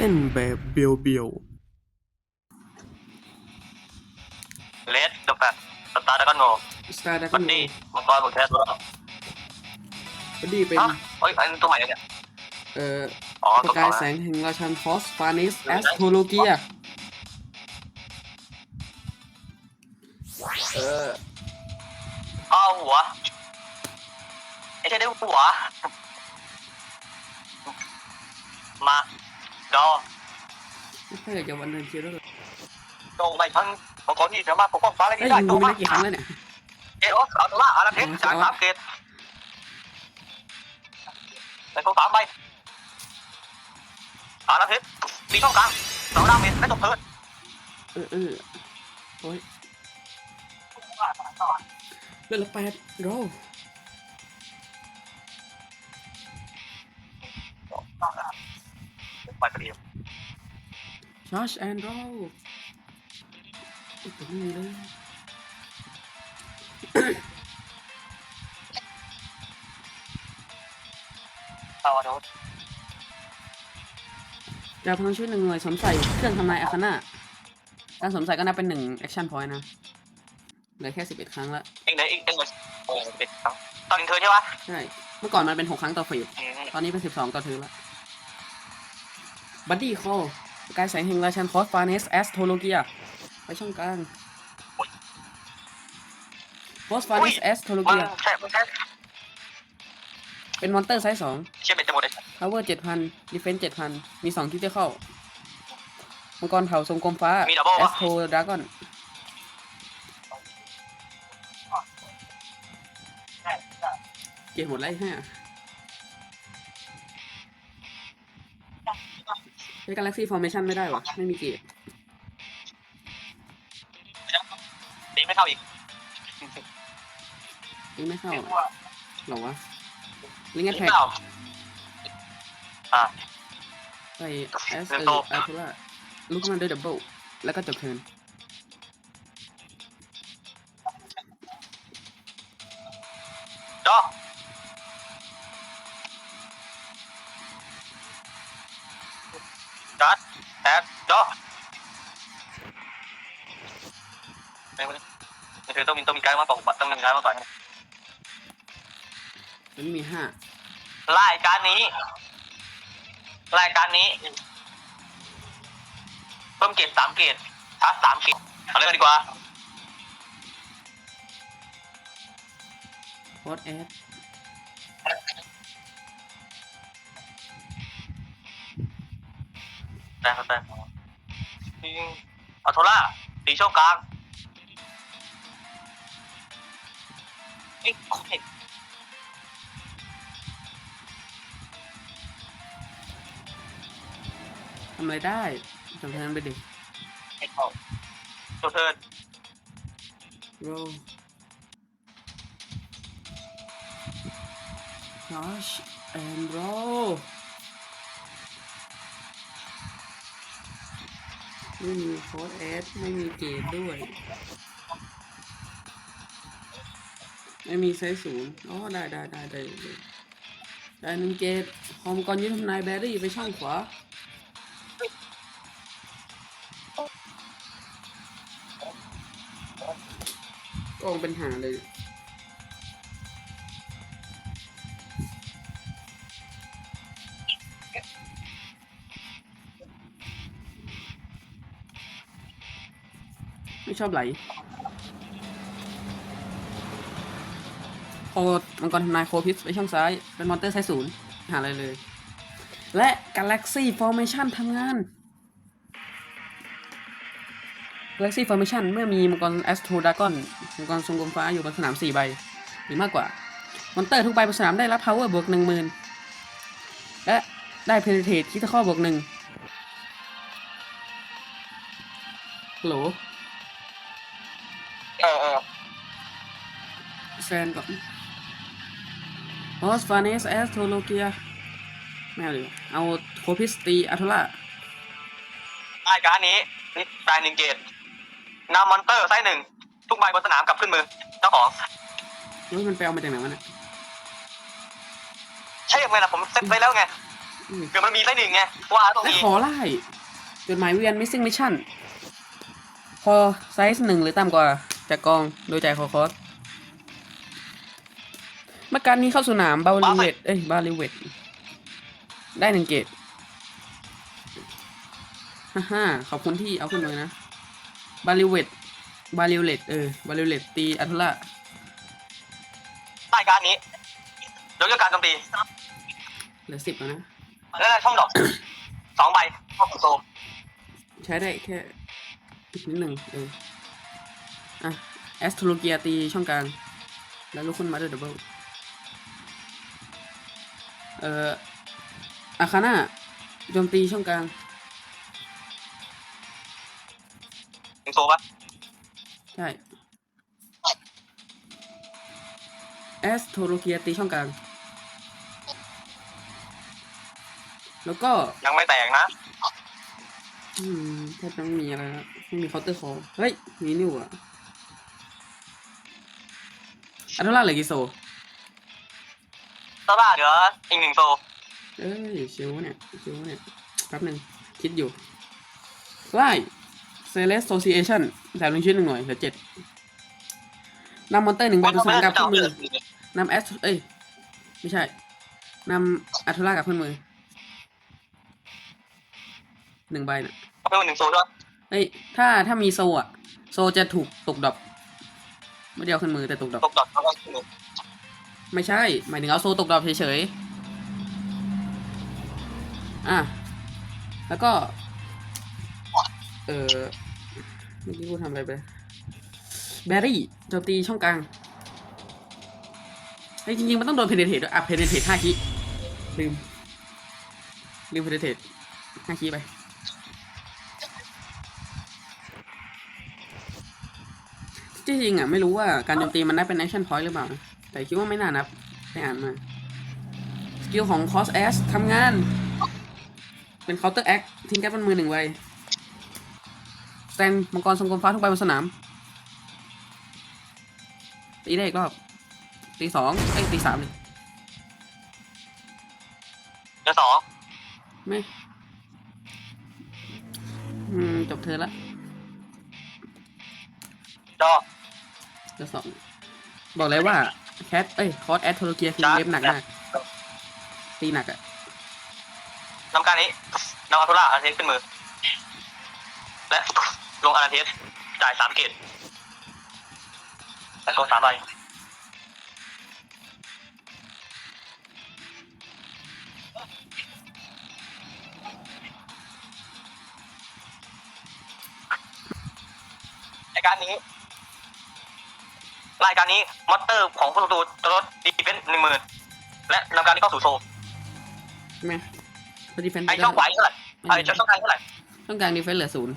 ต้นแบบเบียวเบียวเลสจบแบบสตาร์ดักโนสตาร์ดักบันดี้มังกรหมดแท้ตัวแล้วบัดดี้เป็นฮะเฮ้ยอันนี้ตัวใหม่เนี่ยเอ่ออ๋อปตัวระกาเก่ายแสงแห่งราชันพอสฟานิสแอสโทโลเกีย เออ อ้าวหัวไอ้ใช่ได้หัว มา ดอไม่ค่อยอยากจะวันเดินเชียร์ด้วยเลยโดไปทั้งมังกรที่สามารถปกป้องฟ้าและเอ้นี่ยได้มึงตัดูวไปมาได้กี่ครั้งแล้วเนี่ยเอโอสอัลล่าอาราเทสจากสามเกตแต่ก็สามใบอาราเทสตีช่องกลางสองดาวเมจไม่ตกเทิร์นเออเออโอ้ยเลือดละแปดโรไปกระเดียมชาร์จแอนด์โรตัวนี้เลยเอาโน้ตดาวพลังช่วยหนึ่งหน่วยสวมใส่เครื่องทำลายอาคาน่าการสวมใส่ก็นับเป็นหนึ่งแอคชั่นพอยต์นะเหลือแค่สิบเอ็ดครั้งละเองเดี๋ยวเองเองโอ้เป็นตอนอินเทอร์ใช่ปะใช่ เมื่อก่อนมันเป็นหกครั้งต่อเฟสตอนนี้เป็นสิบสองต่อเธอละ บัดดี้คอลกายแสงแห่งราชันคอสฟาเนสแอสโทโลเกียไปช่องกลางคอสฟาเนสแอสโทโลมันเกียใช่มันใช่เป็นมอนเตอร์ไซส์สองเชื่อเป็นจะหมดเลยพาวเวอร์เจ็ดพันดีเฟนส์เจ็ดพันมีสองคิดจะเข้ามังกรเผาทรงกลมฟ้าแอสโทดราก้อนเกียร์หมดไล่ห้า ช้กาแล็กซี่ฟอร์เมชันไม่ได้วะไม่มีเกียร์ตีไม่เข้าอีกยิงไม่เข้าหรอวะลิงตีแอทแทไม่กเข้าอ่าใส่แอสเดิเอนโตออาร์ทูล่าลุกขึ้นมาด้วยดับเบิลแล้วก็จบเทิร์น ไม่ไม่ไม่คือต้องมีต้องมีการมาก่อนต้องมีการมาก่อนมันมีห้ารายการนี้ รายการนี้เพิ่มเกรดสามเกรดชาร์จสามเกรดเอาเลยดีกว่าโพอดแอดได้ครับได้เอาโทล่าตีช่องกลาง เอ้ยโอเคทำอะไรได้จบเทิร์นไปดิไอ้เข้าตัวเทิร์นโรชาร์จแอนด์โรไม่มีโค้ดแอดไม่มีเกรดด้วย ไม่มีไซส์ศูนย์อ๋อได้ได้ได้ได้ได้ได้หนึ่งเกตคอมก่อนยืนทำนายแบรี่ไปช่องขวากองเป็นหาเลยไม่ชอบไหล โอดมังกรทำนายโคพิสไปช่องซ้าย เป็นมอนเตอร์ไซส์ศูนย์หาอะไรเลย และ Galaxy Formation ทำงาน Galaxy Formation เมื่อมีมังกร Astro Dragon มังกรทรงกลมฟ้าอยู่บนสนาม 4 ใบ หรือมากกว่ามอนเตอร์ทุกใบบนสนามได้รับ Power บวก 10,000 และได้ Penetrate คิดข้อบวกหนึ่งฮัลโหลเออเออแฟนก่อน ออสฟาเนสแอสโทโลเกียไม่เอาดีกว่าเอาโคพิสตีอัทล่ารายการนี้นี่ตายหนึ่งเกรดนำมอนเตอร์ไซส์หนึ่งทุกใบบนสนามกลับขึ้นมือเจ้าของแล้วมันไปเอามาจากไหนวะเนี่ยใช่ยังไงล่ะผมเซ็ตไว้แล้วไงอืมเดี๋ยวมันมีไส้หนึ่งไงว่าตรงและนี้ขอไล่จดหมายเวียน missing mission พอไซส์หนึ่งหรือต่ำกว่าจากกองโดยจ่ายขอคอส เมื่อการนี้เข้าสนามบาลิเวตเอ้ยบาลิเวตได้หนึ่งเกตฮ่าฮ่าขอบคุณที่เอาขึ้นมานะ บาลิเวตบาลิเวตเออบาลิเวตตีอัลทุล่ารายการนี้ยกเลิกการโจมตีเหลือสิบแล้วนะแล้วช่องดอกสองใบเข้าสู่โซนใช้ได้แค่นิดหนึ่งเอออะแอสโทโลเกียตีช่องกลางแล้วลุกขึ้นมาด้วยดับเบิล เอ่ออาคาน่าโจมตีช่องกลางถึงโซนปะใช่แอสโทโลเกียตีช่องกลาง แล้วก็ยังไม่แตกนะอืมแทบจะไม่มีอะไรแล้วไม่มีเคาน์เตอร์คอเฮ้ย มีนิวอะอันเท่าไหร่เหลือกี่โซ ตบ้าเหลืออีกหนึ่งโซเอ้ยชิวเนี่ยชิวเนี่ยแป๊บหนึ่งคิดอยู่ไล่เซเลสโซซีเอชันแถมหนึ่งชิ้นหนึ่งหน่วยเหลือเจ็ดนำมอนเตอร์หนึ่งใบตัวสามกับขึ้นมือนำแอสเอ้ย ไม่ใช่นำอัตโทล่ากับขึ้นมือหนึ่งใบน่ะเอาเพิ่มหนึ่งโซด้วยเฮ้ยถ้าถ้ามีโซอะ โซจะถูกตกดรอปไม่ได้เอาขึ้นมือแต่ตกดรอปตกดอกแล้วก็หนึ่ง ไม่ใช่ หมายถึงเอาโซตกดรอปเฉยๆ อะ แล้วก็ เออเมื่อกี้กูทำอะไรไป แบรี่โจมตีช่องกลางเฮ้จริงๆ มันต้องโดนเพนเทตด้วย อะเพนเทตห้าคิลืม ลืมเพนเทตห้าคิไปที่จริงอะ ไม่รู้ว่าการโจมตีมันนับเป็น action point หรือเปล่า แต่คิดว่าไม่น่านับไปอ่านมาสกิลของ cos s ทำงาน เป็น counter act ทิ้งแก๊ปบนมือหนึ่งไว้แซงมังกรทรงกลมฟ้าทุกใบบนสนามตีได้อีกรอบตีสองเอ้ยตีสามเลยเหลือสองไม่อืมจบเธอละดอกเหลือสองบอกเลยว่า แคทเอ้ยคอสแอดโทโลเกียคือจ้ะเว็บหนักมากตีหนักอะนำการนี้นำอัลโทล่าอาร์เทสขึ้นมือ และลงอาร์เทสจ่ายสามเกตแต่โซนสามใบรายการนี้ รายการนี้มอเตอร์ของผู้ศัตรูจะลดดีเฟนส์หนึ่งหมื่นและนำการนี้เข้าสู่โซนใช่ไหมพอดีแฟนไอช่องขวาอีกเท่าไหร่ไอช่องกลางเท่าไหร่ต้องการดีเฟนเหลือศูนย์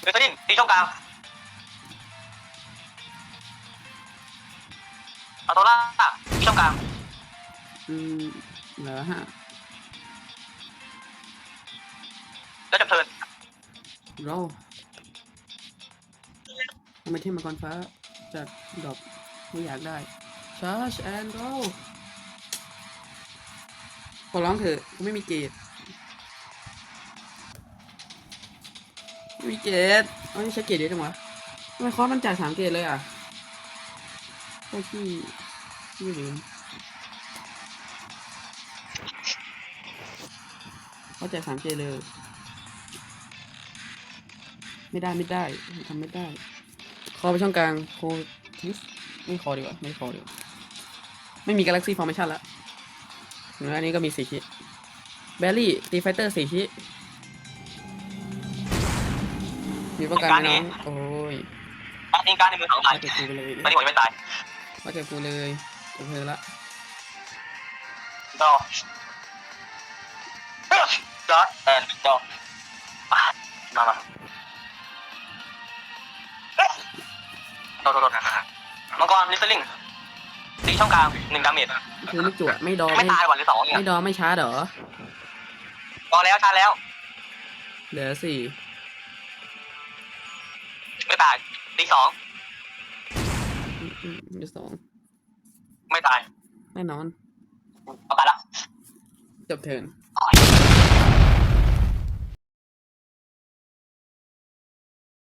เบสตินตีช่องกลางอัลโตล่าตีช่องกลางอืมเหลือห้าแล้วจะเทิร์นโรทำไมเทพมังกรฟ้าจัดดอกไม่อยากได้ Charge and roll ขอร้องเถอะกูไม่มีเกรดไม่มีเกรดเอาใช้เกรดเยอะจังวะทำไมคอสมันจ่ายสามเกรดเลยอะโอ้ที่ที่ลืมเขาจ่ายสามเกรดเลย ไม่ได้ไม่ได้ทำไม่ได้ อไปช่องกลางโคทิสไม่คอดีกว่า ไม่คอดีกว่า ไม่มีกาแล็กซี่ฟอร์เมชันละแล้วอันนี้ก็มีสี่คิแบลลี่ตีไฟเตอร์สี่คิมีป้องกันไหมน้องโอ้ยการทิ้งการในมือสองใบว่าเก็บกูไปเลยตอนนี้ผมยังไม่ตายว่าเก็บกูเลยจบเธอละดอกจอร์ดแอนด์ดอกมามา โดดโดดโดดมังกรลิสลิงตีช่องกลางหนึ่งดาเมจคือไม่จวดไม่ดอไม่ไม่ตายวันหรือสองเนี่ยไม่ดอไม่ช้าเหรอพอแล้วชาร์จแล้ว เหลือสี่ไม่ตายตีสองอืมอืมเหลือสองไม่ตายแน่นอนประกันแล้วจบเทิร์น